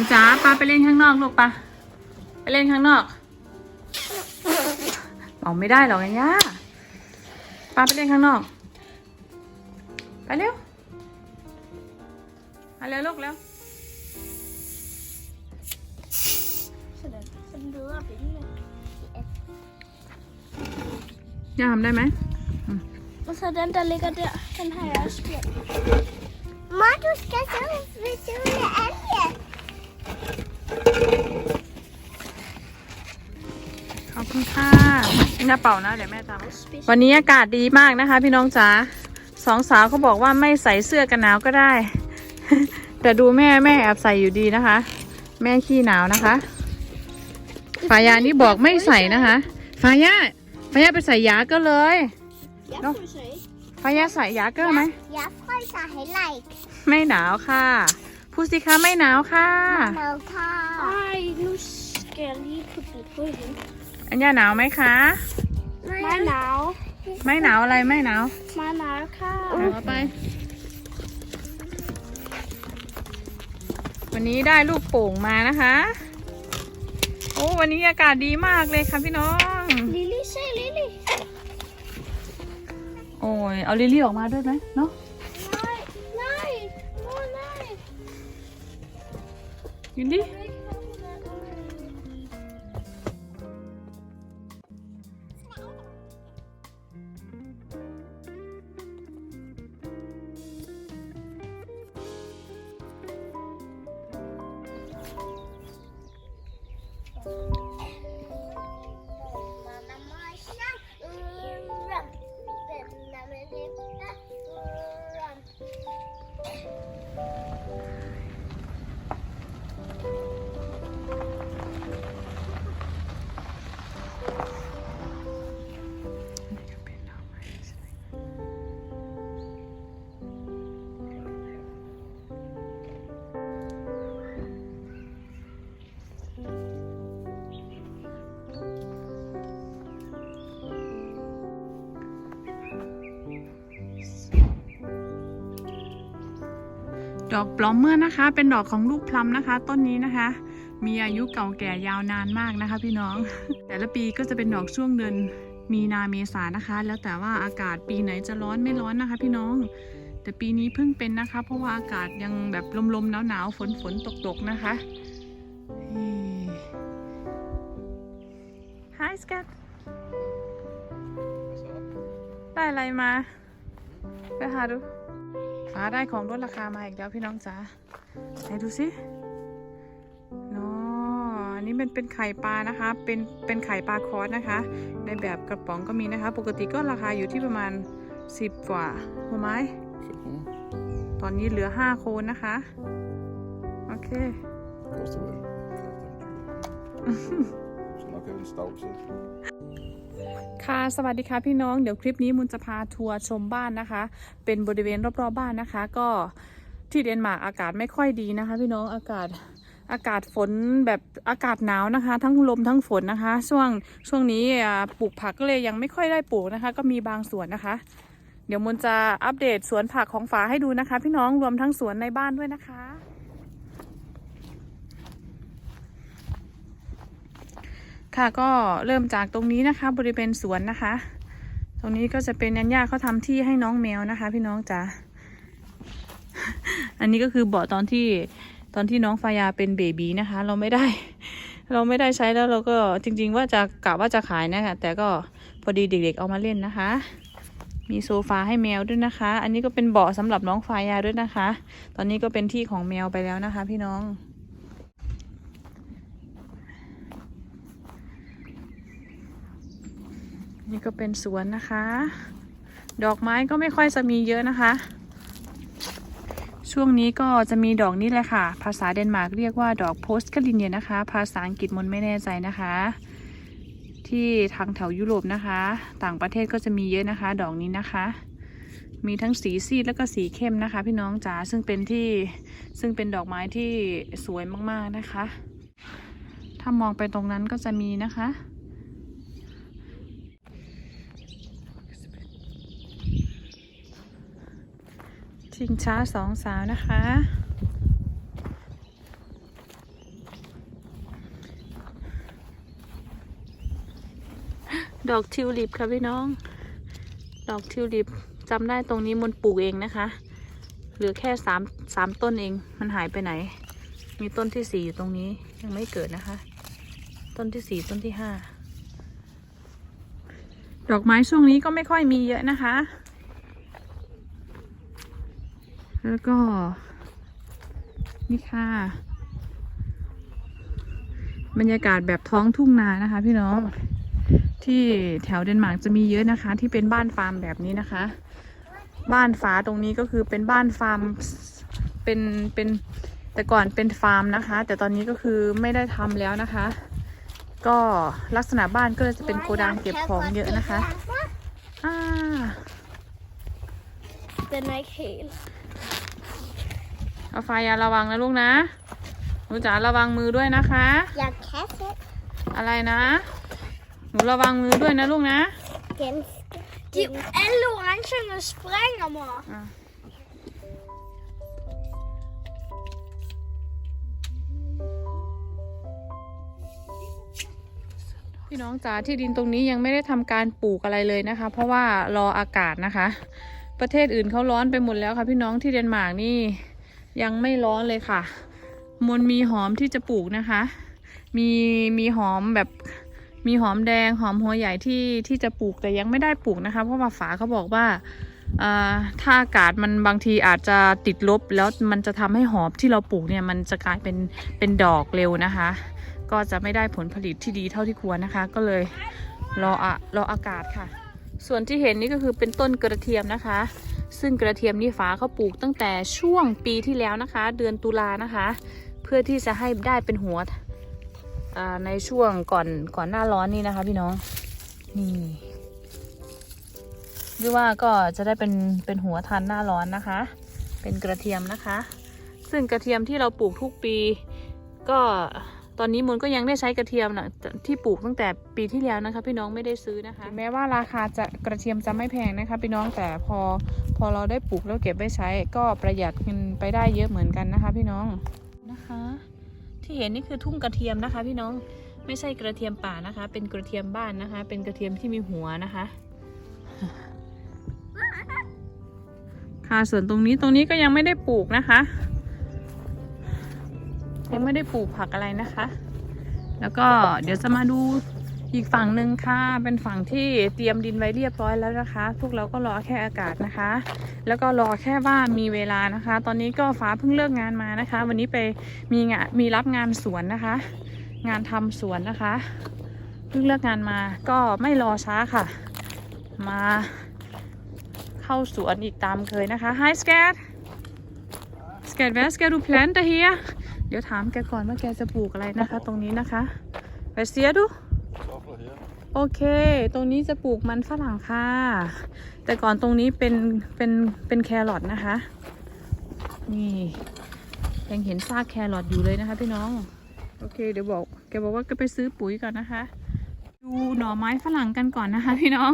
หนูจ๋าปาไปเล่นข้างนอกลูกปะไปเล่นข้างนอกเอาไม่ได้หรอกไงย่าปาไปเล่นข้างนอก ไปเร็วไปเร็วลูกเร็ว Sådär. Sen rör vi den. ย่าทำได้ไหม Och så den där ligger där. Den här är spel. Mamma, du ska se vi solen älgen. ขอบคุณค่ะอย่าเป่านะเดี๋ยวแม่ทำวันนี้อากาศดีมากนะคะ พี่น้องจ๋าสองสาวเขาบอกว่าไม่ใส่เสื้อกันหนาวก็ได้ แต่ดูแม่แม่แอบใส่อยู่ดีนะคะ แม่ขี้หนาวนะคะฝายานี่บอกไม่ใส่นะคะฝายาฝายาไปใส่ยาเก็เลย Jag Nå. får se. ฝายาใส่ยาเก็ไหม Jag fryser heller ikke. ไม่หนาวค่ะ พูดสิคะไม่หนาวค่ะ Ej, nu skal jeg lige putte det på igen. อันยาหนาวไหมคะ Mig now. ไม่หนาวอะไรไม่หนาว Mig now, เดี๋ยวเอาไป วันนี้ได้ลูกโป่งมานะคะ โอ้วันนี้อากาศดีมากเลยค่ะพี่น้อง Lili, se Lili. โอ้ยเอาลิลลี่ออกมาด้วยไหมเนาะ ลิ ดอกปลอมเมอร์นะคะ เป็นดอกของลูกพลัมนะคะ ต้นนี้นะคะ มีอายุเก่าแก่ยาวนานมากนะคะ พี่น้อง แต่ละปีก็จะเป็นดอกช่วงเดือนมีนาเมษานะคะ แล้วแต่ว่าอากาศปีไหนจะร้อนไม่ร้อนนะคะ พี่น้อง แต่ปีนี้เพิ่งเป็นนะคะ เพราะว่าอากาศยังแบบลมๆหนาวๆฝนฝนตกตกๆนะคะ Hi Scat ได้อะไรมาไปหาดู ฟ้าได้ของลดราคามาอีกแล้วพี่น้องจ๋าไหนดูสิเนาะอันนี้เป็นเป็นไข่ปลานะคะ เป็นเป็นไข่ปลาคอสนะคะ ในแบบกระป๋องก็มีนะคะ ปกติก็ราคาอยู่ที่ประมาณ 10 กว่าหัวไม้ตอนนี้เหลือ 5 โคนนะคะ โอเค Kostar väl 15 Så man kan väl stausa. ค่ะ สวัสดีค่ะพี่น้อง เดี๋ยวคลิปนี้มุนจะพาทัวร์ชมบ้านนะคะ เป็นบริเวณรอบๆบ้านนะคะ ก็ที่เดนมาร์กอากาศไม่ค่อยดีนะคะ พี่น้อง อากาศ อากาศฝนแบบอากาศหนาวนะคะ ทั้งลมทั้งฝนนะคะ ช่วง ช่วงนี้อ่าปลูกผักก็เลยยังไม่ค่อยได้ปลูกนะคะ ก็มีบางสวนนะคะ เดี๋ยวมุนจะอัปเดตสวนผักของฝาให้ดูนะคะ พี่น้อง รวมทั้งสวนในบ้านด้วยนะคะ ค่ะก็เริ่มจากตรงนี้นะคะ บริเวณสวนนะคะ ตรงนี้ก็จะเป็นนันย่าเขาทำที่ให้น้องแมวนะคะ พี่น้องจ๋าอันนี้ก็คือเบาะตอนที่ตอนที่น้องฟายาเป็นเบบีนะคะ เราไม่ได้ เราไม่ได้ใช้แล้วเราก็จริง ๆ ว่าจะกะว่าจะขายนะคะแต่ก็พอดีเด็ก ๆ เอามาเล่นนะคะ มีโซฟาให้แมวด้วยนะคะ อันนี้ก็เป็นเบาะสำหรับน้องฟายาด้วยนะคะ ตอนนี้ก็เป็นที่ของแมวไปแล้วนะคะ พี่น้อง นี่ก็เป็นสวนนะคะ ดอกไม้ก็ไม่ค่อยจะมีเยอะนะคะ ช่วงนี้ก็จะมีดอกนี้แหละค่ะ ภาษาเดนมาร์กเรียกว่าดอกโพสต์กลินเนียนะคะ ภาษาอังกฤษมนไม่แน่ใจนะคะ ที่ทางแถวยุโรปนะคะ ต่างประเทศก็จะมีเยอะนะคะ ดอกนี้นะคะ มีทั้งสีซีดแล้วก็สีเข้มนะคะ พี่น้องจ๋าซึ่งเป็นที่ซึ่งเป็นดอกไม้ที่สวยมากๆนะคะ ถ้ามองไปตรงนั้นก็จะมีนะคะ ชิงช้าสองสาวนะคะ ดอกทิวลิปค่ะพี่น้อง ดอกทิวลิปจำได้ตรงนี้มันปลูกเองนะคะ เหลือแค่สามสามต้นเอง มันหายไปไหน มีต้นที่สี่อยู่ตรงนี้ยังไม่เกิดนะคะ ต้นที่สี่ต้นที่ห้า ดอกไม้ช่วงนี้ก็ไม่ค่อยมีเยอะนะคะ แล้วก็ นี่ค่ะ บรรยากาศแบบท้องทุ่งนานะคะ พี่น้องที่แถวเดนมาร์กจะมีเยอะนะคะ ที่เป็นบ้านฟาร์มแบบนี้นะคะ บ้านฟ้าตรงนี้ก็คือเป็นบ้านฟาร์มเป็นเป็นแต่ก่อนเป็นฟาร์มนะคะ แต่ตอนนี้ก็คือไม่ได้ทำแล้วนะคะ ก็ลักษณะบ้านก็จะเป็นโกดังเก็บของเยอะนะคะอ่า Den er ikke helt. เอาไฟอย่าระวังนะลูกนะหนูจ๋าระวังมือด้วยนะคะ Jeg kan selv. อะไรนะ หนูระวังมือด้วยนะลูกนะ Ganske. De, alle orangerne springer, mor. อะพี่น้องจ๋าที่ดินตรงนี้ยังไม่ได้ทำการปลูกอะไรเลยนะคะ เพราะว่ารออากาศนะคะ ประเทศอื่นเขาร้อนไปหมดแล้วค่ะพี่น้องที่เดนมาร์กนี่ ยังไม่ร้อนเลยค่ะมนมีหอมที่จะปลูกนะคะ มีมีหอมแบบมีหอมแดงหอมหัวใหญ่ที่ที่จะปลูกแต่ยังไม่ได้ปลูกนะคะ เพราะว่าฝาเขาบอกว่าอ่าถ้าอากาศมันบางทีอาจจะติดลบแล้วมันจะทำให้หอมที่เราปลูกเนี่ยมันจะกลายเป็นเป็นดอกเร็วนะคะ ก็จะไม่ได้ผลผลิตที่ดีเท่าที่ควรนะคะ ก็เลยรออะรออากาศค่ะ ส่วนที่เห็นนี่ก็คือเป็นต้นกระเทียมนะคะ ซึ่งกระเทียมนี่ฝาเขาปลูกตั้งแต่ช่วงปีที่แล้วนะคะ เดือนตุลานะคะ เพื่อที่จะให้ได้เป็นหัวในช่วงก่อนก่อนหน้าร้อนนี่นะคะ พี่น้องนี่หรือว่าก็จะได้เป็นเป็นหัวทันหน้าร้อนนะคะ เป็นกระเทียมนะคะ ซึ่งกระเทียมที่เราปลูกทุกปีก็ ตอนนี้มนก็ยังได้ใช้กระเทียมนะที่ปลูกตั้งแต่ปีที่แล้วนะคะ พี่น้องไม่ได้ซื้อนะคะถึงแม้ว่าราคาจะกระเทียมจะไม่แพงนะคะ พี่น้องแต่พอพอเราได้ปลูกแล้วเก็บไว้ใช้ ก็ประหยัดเงินไปได้เยอะเหมือนกันนะคะ พี่น้องนะคะ ที่เห็นนี่คือทุ่งกระเทียมนะคะ พี่น้องไม่ใช่กระเทียมป่านะคะ เป็นกระเทียมบ้านนะคะ เป็นกระเทียมที่มีหัวนะคะค่ะส่วนตรงนี้ตรงนี้ก็ยังไม่ได้ปลูกนะคะ ยังไม่ได้ปลูกผักอะไรนะคะ แล้วก็เดี๋ยวจะมาดูอีกฝั่งหนึ่งค่ะ เป็นฝั่งที่เตรียมดินไว้เรียบร้อยแล้วนะคะ พวกเราก็รอแค่อากาศนะคะ แล้วก็รอแค่ว่ามีเวลานะคะ ตอนนี้ก็ฟ้าเพิ่งเลิกงานมานะคะ วันนี้ไปมีงานมีรับงานสวนนะคะ งานทำสวนนะคะ เพิ่งเลิกงานมาก็ไม่รอช้าค่ะ มาเข้าสวนอีกตามเคยนะคะ Hi Skat Skat hvad skal du plante her เดี๋ยวถามแกก่อนว่าแกจะปลูกอะไรนะคะ ตรงนี้นะคะไปเสียดู Kartofler her. โอเค ตรงนี้จะปลูกมันฝรั่งค่ะ แต่ก่อนตรงนี้เป็นเป็นเป็นแครอทนะคะ นี่ยังเห็นซากแครอทอยู่เลยนะคะพี่น้อง โอเค เดี๋ยวบอก แกบอกว่าก็ไปซื้อปุ๋ยก่อนนะคะ ดูหน่อไม้ฝรั่งกันก่อนนะคะ พี่น้อง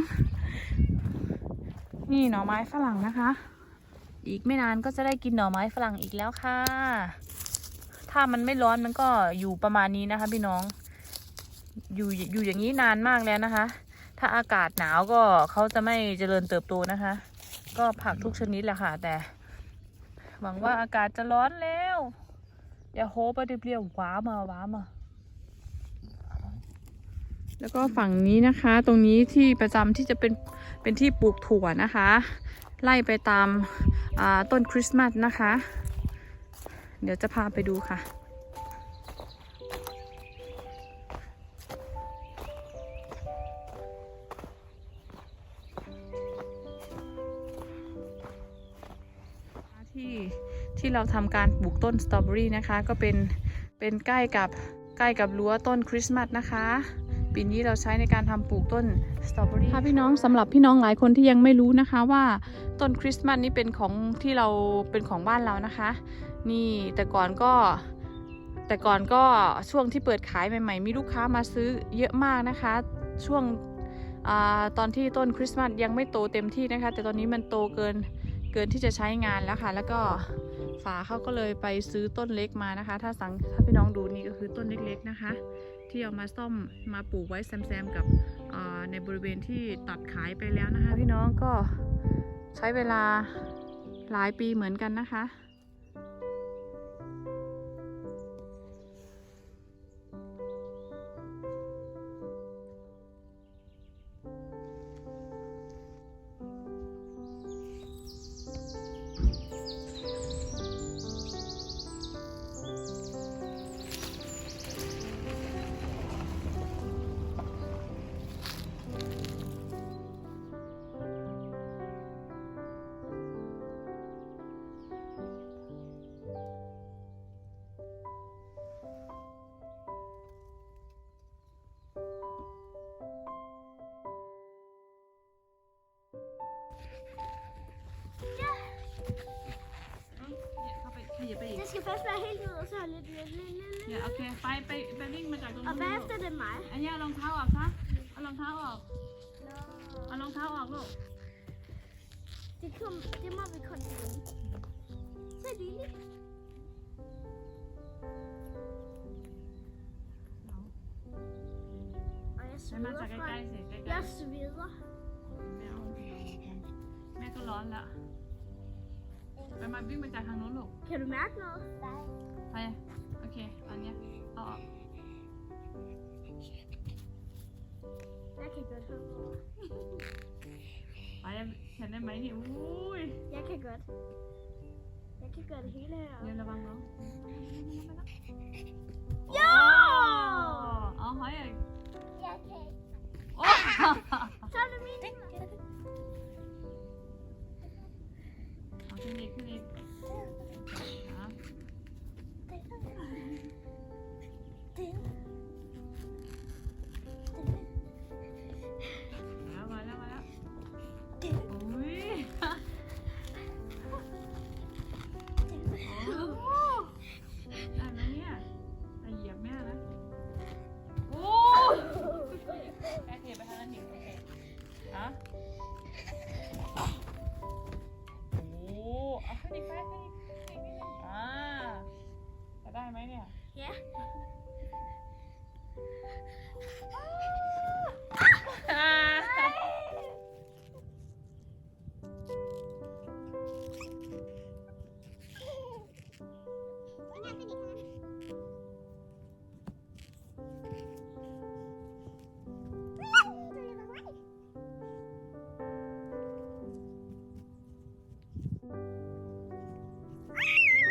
นี่หน่อไม้ฝรั่งนะคะ อีกไม่นานก็จะได้กินหน่อไม้ฝรั่งอีกแล้วค่ะ ถ้ามันไม่ร้อนมันก็อยู่ประมาณนี้นะคะ พี่น้อง อยู่อยู่อย่างนี้นานมากแล้วนะคะ ถ้าอากาศหนาวก็เขาจะไม่เจริญเติบโตนะคะ ก็ผักทุกชนิดแหละค่ะ แต่ หวังว่าอากาศจะร้อนแล้วอย่าโฮปไปเปรี้ยวๆว้ามาว้ามาแล้วก็ฝั่งนี้นะคะ ตรงนี้ที่ประจำที่จะเป็นเป็นที่ปลูกถั่วนะคะ ไล่ไปตามต้นคริสต์มาสนะคะ เดี๋ยวจะพาไปดูค่ะ ที่ที่เราทำการปลูกต้นสตรอเบอรี่นะคะ ก็เป็นเป็นใกล้กับใกล้กับรั้วต้นคริสต์มาสนะคะปีนี้เราใช้ในการทำปลูกต้นสตรอเบอรี่ค่ะพี่น้องสำหรับพี่น้องหลายคนที่ยังไม่รู้นะคะว่าต้นคริสต์มาสนี่เป็นของที่เราเป็นของบ้านเรานะคะ นี่แต่ก่อนก็แต่ก่อนก็ช่วงที่เปิดขายใหม่ ๆ มีลูกค้ามาซื้อเยอะมากนะคะ ช่วงอตอนที่ต้นคริสต์มาสยังไม่โตเต็มที่นะคะ แต่ตอนนี้มันโตเกินเกินที่จะใช้งานแล้วค่ะ แล้วก็ฝาเขาก็เลยไปซื้อต้นเล็กมานะคะ ถ้าสังถ้าพี่น้องดูนี่ก็คือต้นเล็กๆนะคะ ที่เอามาซ่อมมาปลูกไว้แซมๆกับในบริเวณที่ตัดขายไปแล้วนะคะ พี่น้องก็ใช้เวลาหลายปีเหมือนกันนะคะ ก Jeg skal først være helt ud, og så lidt, lidt, lidt, lidt, เนี่ย lidt. โอเคไปไปไปวิ่งมาจากตรง Og นู้น bagefter er det mig. อันนี้เอารองเท้าออกซะเอารองเท้าออกเอารองเท้าออกลูก Det, kom, det må vi kun finde. Så lille. Og jeg ใช้มา sveder จากใก fra ล้ๆสิใกล้ Jeg sveder. ๆแม่เอาแม่ก็ร้อนละ ไปมาวิ่งมาจากทางนู้นลูก Kan du mærke noget? ไป โอเคอันเนี้ยเอาออก Jeg kan godt høre noget. ไปเห็นได้ไหมเนี่ยอุ้ย Jeg kan godt. Jeg kan gøre det hele her. เรียนระวังน้อง Jo! เอาหอยอีก Jeg kan. โอ้ Så er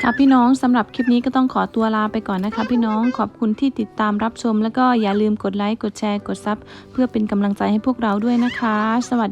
ค่ะพี่น้องสำหรับคลิปนี้ก็ต้องขอตัวลาไปก่อนนะคะ พี่น้องขอบคุณที่ติดตามรับชม แล้วก็อย่าลืมกดไลค์กดแชร์กดซับเพื่อเป็นกำลังใจให้พวกเราด้วยนะคะ สวัสดี